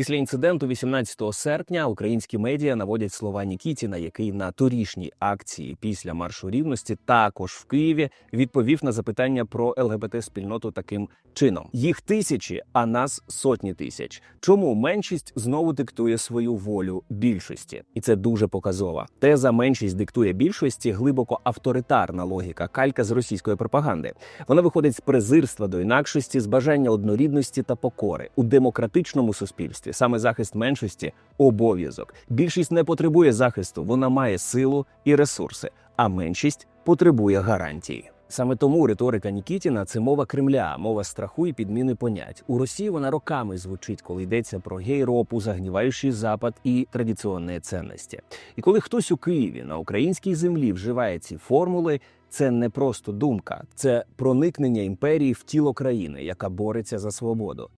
Після інциденту 18 серпня українські медіа наводять слова Нікітіна, який на торішній акції після маршу рівності також в Києві відповів на запитання про ЛГБТ спільноту таким чином: їх тисячі, а нас сотні тисяч. Чому меншість знову диктує свою волю більшості? І це дуже показова. Теза меншість диктує більшості глибоко авторитарна логіка, калька з російської пропаганди. Вона виходить з презирства до інакшості, з бажання однорідності та покори у демократичному суспільстві. Саме захист меншості обов'язок. Більшість не потребує захисту, вона має силу і ресурси, а меншість потребує гарантії. Саме тому риторика Нікітіна це мова Кремля, мова страху і підміни понять. У Росії вона роками звучить, коли йдеться про гей-ропу, загніваючий запад і традиційні цінності. І коли хтось у Києві на українській землі вживає ці формули, це не просто думка, це проникнення імперії в тіло країни, яка бореться за свободу.